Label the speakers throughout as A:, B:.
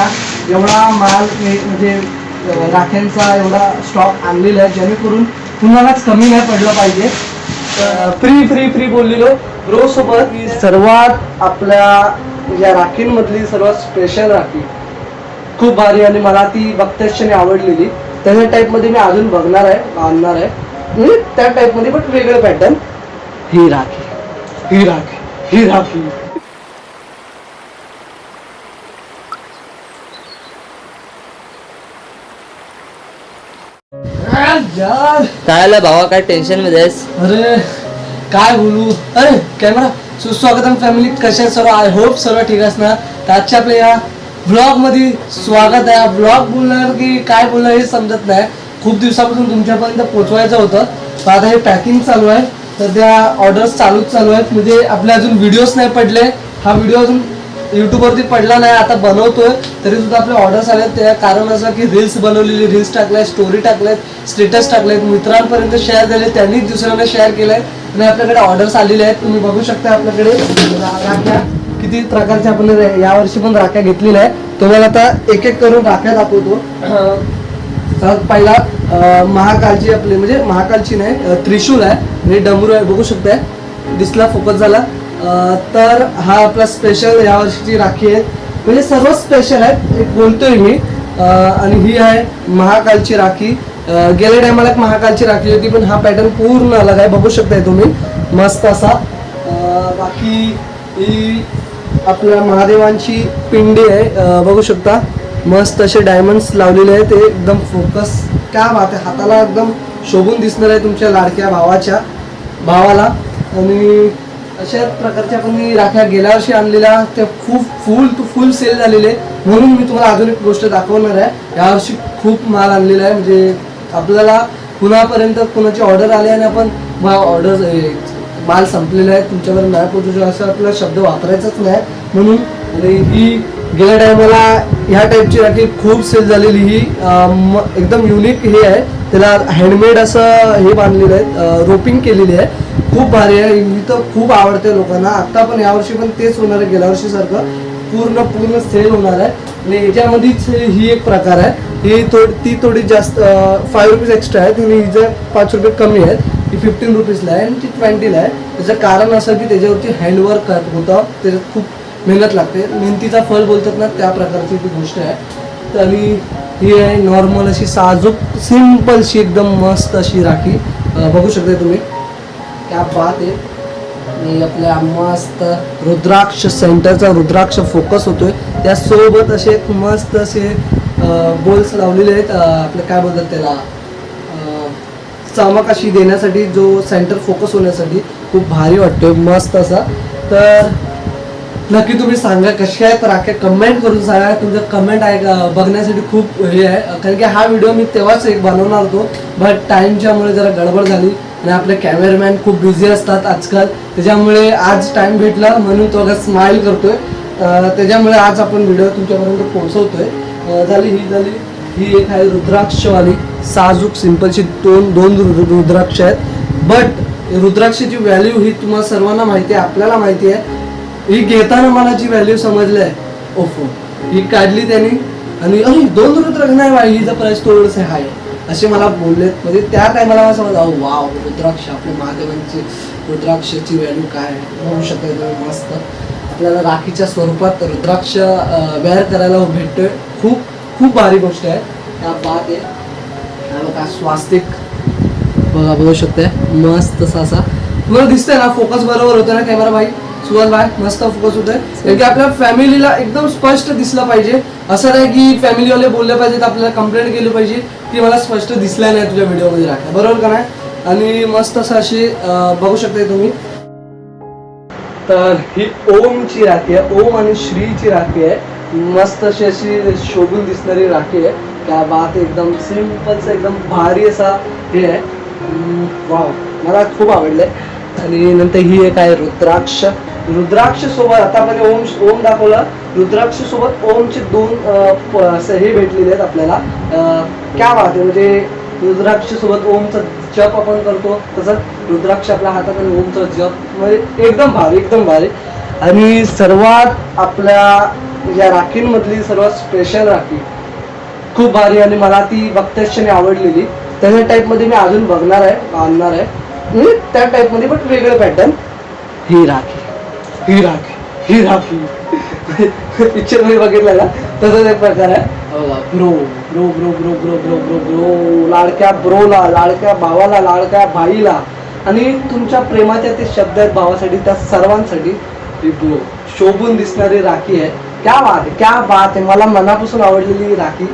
A: ना एवढा माल म्हणजे राख्यांचा एवढा स्टॉक आणलेला आहे जेणेकरून कुणालाच कमी नाही पडलं पाहिजे. फ्री फ्री फ्री बोललेलो. ब्रो सोबत सर्वात आपल्या या राखींमधली सर्वात स्पेशल राखी खूप भारी आणि मला ती बघताक्षणी आवडलेली. त्याच्या टाईपमध्ये मी अजून बघणार आहे आणणार आहे. म्हणजे त्या टाईपमध्ये बट वेगळं पॅटर्न ही राखी ही राखी ही राखी.
B: काय आलं भावा? काय टेन्शनमध्ये आहेस?
A: अरे काय बोलू? अरे कॅमेरा सुस्वागतम फॅमिली कशा सर्व? आय होप सर्व ठीक असणार तर आजच्या आपल्या या ब्लॉगमध्ये स्वागत आहे. ब्लॉग बोलणार की काय बोलणार हे समजत नाही. खूप दिवसापासून तुमच्यापर्यंत पोहोचवायचं होतं. तर आता हे पॅकिंग चालू आहे. तर त्या ऑर्डर्स चालूच चालू आहेत. म्हणजे आपले अजून व्हिडिओज नाही पडले. हा व्हिडिओ अजून युट्यूबवरती पडला नाही आता बनवतोय तरी सुद्धा आपले ऑर्डर्स आले त्या कारण असं की रील्स बनवलेली रील्स टाकल्या स्टोरी टाकल्यात स्टेटस टाकलेत मित्रांपर्यंत शेअर झाले त्यांनी दुसऱ्यांना शेअर केलंय आणि आपल्याकडे ऑर्डर्स आलेले आहेत. तुम्ही बघू शकता आपल्याकडे रा- राख्या किती प्रकारच्या आपण यावर्षी पण राख्या घेतलेल्या आहेत. तुम्हाला आता एक एक करून राख्या दाखवतो. सर्वात पहिला महाकालची आपली म्हणजे महाकालची नाही त्रिशूल आहे. आणि डमरू आहे बघू शकताय. दिसला फोकस झाला. तर हा आपला स्पेशल यावर्षीची राखी आहे. म्हणजे सर्व स्पेशल आहेत एक बोलतोय मी. आणि ही आहे महाकालची राखी. गेल्या टायमाला एक महाकालची राखी होती पण हा पॅटर्न पूर्ण अलग आहे. बघू शकताय तुम्ही. मस्त असा. बाकी ही आपल्या महादेवांची पिंडी आहे. बघू शकता. मस्त असे डायमंड्स लावलेले आहेत. ते एकदम फोकस काय बात आहे? हाताला एकदम शोभून दिसणार आहे तुमच्या लाडक्या भावाच्या भावाला. आणि अशा प्रकारच्या आपण मी राख्या गेल्या वर्षी आणलेल्या त्या खूप फुल टू फुल सेल झालेले. म्हणून मी तुम्हाला अजून एक गोष्ट दाखवणार आहे. यावर्षी खूप माल आणलेला आहे. म्हणजे आपल्याला कुणापर्यंत कुणाची ऑर्डर आली आणि आपण ऑर्डर माल संपलेला आहे तुमच्यावर नाही पोहोचू शकतो असा आपल्याला शब्द वापरायचाच नाही. म्हणून म्हणजे ही गेल्या टायमाला ह्या टाईपची राखी खूप सेल झालेली. ही म- एकदम युनिक हे आहे. त्याला हँडमेड असं हे बांधलेलं आहे. रोपिंग केलेली आहे. खूप भारी आहे. ही तर खूप आवडते लोकांना. आता पण यावर्षी पण तेच होणार आहे. गेल्या वर्षीसारखं पूर्ण पूर्ण सेल होणार आहे. आणि याच्यामध्येच ही एक प्रकार आहे. ही थोडी ती थोडी जास्त फाईव्ह रुपीज एक्स्ट्रा आहे. आणि हिचं पाच रुपये कमी आहेत. ती फिफ्टीन रुपीजला आहे आणि ती ट्वेंटीला आहे. त्याचं कारण असं की त्याच्यावरती हँडवर्क होतं. त्याच्यात खूप मेहनत लागते. मेहनतीचा फळ बोलतात ना त्या प्रकारची ती गोष्ट आहे. तर ही आहे नॉर्मल अशी साजूक सिम्पलशी एकदम मस्त अशी राखी. बघू शकता तुम्ही. त्या बात आहे. आणि आपल्या मस्त रुद्राक्ष सेंटरचा रुद्राक्ष फोकस होतोय. त्यासोबत असे एक मस्त असे बोल्स लावलेले आहेत. आपलं काय बोलतात त्याला? चमक अशी देण्यासाठी जो सेंटर फोकस होण्यासाठी खूप भारी वाटतोय. मस्त असा. तर नक्की तुम्ही सांगा कशी आहे तर आखे कमेंट करून सांगा. तुमचं कमेंट आहे बघण्यासाठी खूप हे आहे. कारण की हा व्हिडिओ मी तेव्हाच एक बनवणार होतो. बट टाईमच्यामुळे जरा गडबड झाली आणि आपले कॅमेरामॅन खूप बिझी असतात आजकाल. त्याच्यामुळे आज टाईम भेटला म्हणून तो स्माइल करतोय. त्याच्यामुळे आज आपण व्हिडिओ तुमच्यापर्यंत पोहोचवतोय. झाली ही झाली. ही एक आहे रुद्राक्षवाली साजूक सिंपलची दोन दोन रु- रुद्राक्ष आहेत. बट रुद्राक्षाची व्हॅल्यू ही तुम्हाला सर्वांना माहिती आहे आपल्याला माहिती आहे. ही घेताना मला जी व्हॅल्यू समजली आहे ओफो ही काढली त्याने आणि अरे दोन रुद्राक्ष नाही बाई हिचं प्राइस थोडंसं हाय. असे मला बोलले. म्हणजे त्या टायमाला मला समज अहो वाव रुद्राक्ष आपल्या महादेवांची रुद्राक्षाची व्हॅल्यू काय आहे? बघू मस्त. आपल्याला राखीच्या स्वरूपात रुद्राक्ष वेअर करायला भेटतोय. खूप खूप भारी गोष्ट आहे. त्या बात आहे काय स्वास्तिक. बघा बघू शकते मस्त असा असा. तुम्हाला दिसतंय ना फोकस बरोबर होतो ना कॅमेरा भाई? सुहास भाई मस्त फोकस होतोय. कारण की आपल्या फॅमिलीला एकदम स्पष्ट दिसलं पाहिजे. असं नाही की फॅमिलीवाले बोलले पाहिजेत आपल्याला कंप्लेंट केली पाहिजे की मला स्पष्ट दिसलं नाही तुझ्या व्हिडिओमध्ये राखा बरोबर का नाही? आणि मस्त असं अशी बघू शकताय तुम्ही. तर ही ओमची राखी आहे. ओम आणि श्रीची राखी आहे. मस्त अशी अशी शोभून दिसणारी राखी आहे. त्या बात एकदम सिम्पलच एकदम भारी असा हे आहे. वाव मला खूप आवडलंय. आणि नंतर ही एक आहे रुद्राक्ष. रुद्राक्ष सोबत आता आपण ओम ओम दाखवला. रुद्राक्ष सोबत ओमचे दोन प- हे भेटलेले आहेत आपल्याला. क्या बात आहे म्हणजे रुद्राक्ष सोबत ओमचा जप आपण करतो तसंच रुद्राक्ष आपल्या हातात आणि ओमचा जप म्हणजे एकदम भारी एकदम भारी. आणि सर्वात आपल्या या राखींमधली सर्वात स्पेशल राखी खूप भारी आणि मला ती बघतेक्षणी आवडलेली. त्याच्या टाईपमध्ये मी अजून बघणार आहे आणणार आहे. म्हणजे त्या टाईपमध्ये बट वेगळं पॅटर्न ही राखी. ही राखी ही राखी. पिक्चरमध्ये बघितलं ना तसंच एक प्रकार आहे. Bro bro bro bro bro bro bro bro लाडक्या ब्रोला लाडक्या भावाला लाडक्या बाईला. आणि तुमच्या प्रेमाच्या ते शब्द आहेत भावासाठी त्या सर्वांसाठी. ही ब्रो शोभून दिसणारी राखी आहे. क्या बात आहे क्या बात आहे. मला मनापासून आवडलेली ही राखी.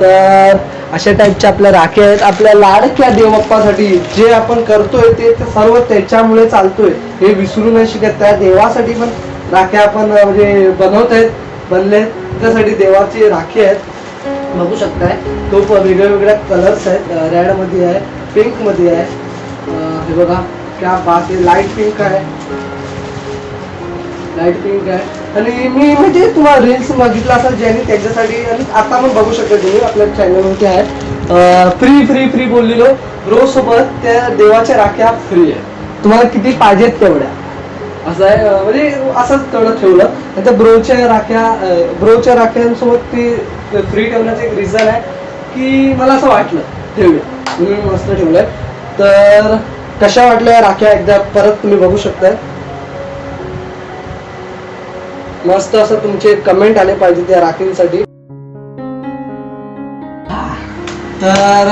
A: तर अशा टाईपच्या आपल्या राखे आहेत. आपल्या लाडक्या देवप्पासाठी जे आपण करतोय ते सर्व त्याच्यामुळे चालतोय. हे विसरू नाही शिकत. त्या देवासाठी पण राख्या आपण म्हणजे बनवत आहेत बनले त्यासाठी देवाची राखी आहेत. बघू शकताय. पण वेगळ्या वेगळ्या कलर्स आहेत रेडमध्ये आहे पिंकमध्ये आहे. हे बघा क्या बात आहे. लाइट पिंक आहे. लाइट पिंक आहे. आणि मी म्हणजे तुम्हाला रील्स बघितला असेल ज्यांनी त्याच्यासाठी आणि आता पण बघू शकता तुम्ही आपल्या चॅनलवरती आहे. फ्री फ्री फ्री बोललेलो. ब्रो सोबत त्या देवाच्या राख्या फ्री आहे. तुम्हाला किती पाहिजेत तेवढ्या. असं आहे म्हणजे असंच तेवढं ठेवलं. आणि त्या ब्रोच्या राख्या ब्रोच्या राख्यांसोबत ती फ्री ठेवण्याचं एक रिझन आहे की मला असं वाटलं ठेवलं. म्हणून मस्त ठेवलंय. तर कशा वाटल्या राख्या? एकदा परत तुम्ही बघू शकताय. मस्त असं तुमचे कमेंट आले पाहिजे त्या राखींसाठी. तर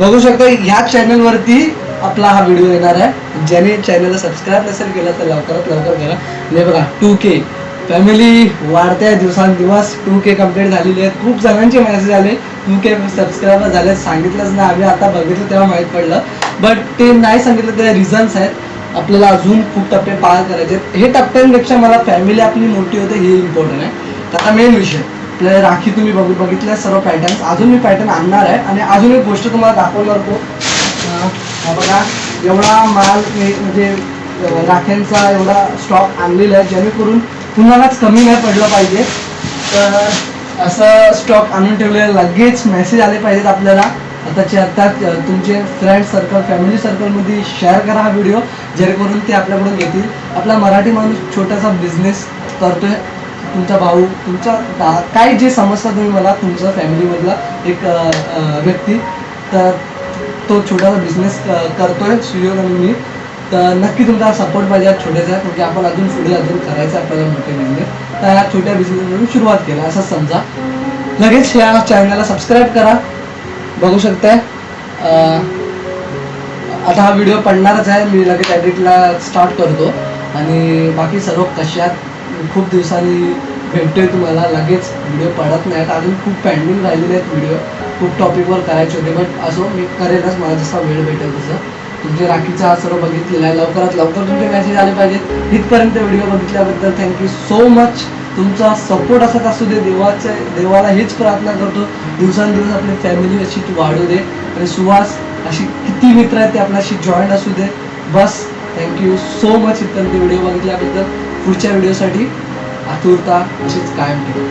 A: बघू शकता ह्या चॅनल वरती आपला हा व्हिडिओ येणार आहे. ज्याने चॅनलला सबस्क्राईब नसेल केलं तर लवकरात लवकर करा. नाही बघा टू के फॅमिली वाढत्या दिवसांदिवस टू के कंप्लीट झालेली आहेत. खूप जणांचे मेसेज आले. टू के सबस्क्रायबर झाले सांगितलंच नाही. आम्ही आता बघितलं तेव्हा माहीत पडलं. बट ते नाही सांगितलं ते रिझन्स आहेत. आपल्याला अजून खूप टप्पे पार करायचे हे टप्प्यांपेक्षा मला फॅमिली आपली मोठी होते हे इम्पॉर्टंट आहे. त्याचा मेन विषय. आपल्या राखी तुम्ही बघू बघितल्या सर्व पॅटर्न्स अजून मी पॅटर्न आणणार आहे. आणि अजून एक गोष्ट तुम्हाला दाखवणार तो बघा एवढा माल हे म्हणजे राख्यांचा एवढा स्टॉक आणलेला आहे जेणेकरून कुणालाच कमी नाही पडलं पाहिजे. तर असं स्टॉक आणून ठेवलेलं लगेच मेसेज आले पाहिजेत आपल्याला. आताच्या आता तुमचे फ्रेंड सर्कल फॅमिली सर्कलमध्ये शेअर करा हा व्हिडिओ जेणेकरून ते आपल्याकडून घेतील. आपला मराठी माणूस छोटासा बिझनेस करतोय. तुमचा भाऊ तुमचा काय जे समजता तुम्ही मला तुमचा फॅमिलीमधला एक व्यक्ती तर तो छोटासा बिझनेस करतोय सूर्य आणि मी. तर नक्की तुमचा सपोर्ट पाहिजे छोट्याचा म्हणजे आपण अजून पुढे अजून करायचं आपल्याला मोठे बिझनेस तर ह्या छोट्या बिझनेसमधून सुरुवात केला असं समजा. लगेच ह्या चॅनलला सबस्क्राईब करा. बघू शकताय. आता हा व्हिडिओ पडणारच आहे. मी लगेच एडिटला स्टार्ट करतो. आणि बाकी सर्व कशात खूप दिवसांनी भेटतोय तुम्हाला. लगेच व्हिडिओ पडत नाहीत अजून खूप पेंडिंग राहिलेले आहेत व्हिडिओ खूप टॉपिकवर करायचे होते. बट असो मी करेनच मला जसा वेळ भेटेल तसं. तुमचे राखीचा हा सर्व बघितलेला आहे. लवकरात लवकर तुमचे मेसेज आले पाहिजेत. इथपर्यंत व्हिडिओ बघितल्याबद्दल थँक्यू सो मच तुमचा सपोर्ट असाच असू दे? देवाचे देवाला हेच प्रार्थना करतो. दिवसांदिवस आपली फॅमिली अशी वाढू दे. आणि सुवास अशी किती मित्र आहेत ते आपल्याशी जॉईंट असू दे. बस थँक्यू सो मच इथपर्यंत व्हिडिओ बघितल्याबद्दल. पुढच्या व्हिडिओसाठी आतुरता अशीच कायम ठेवा.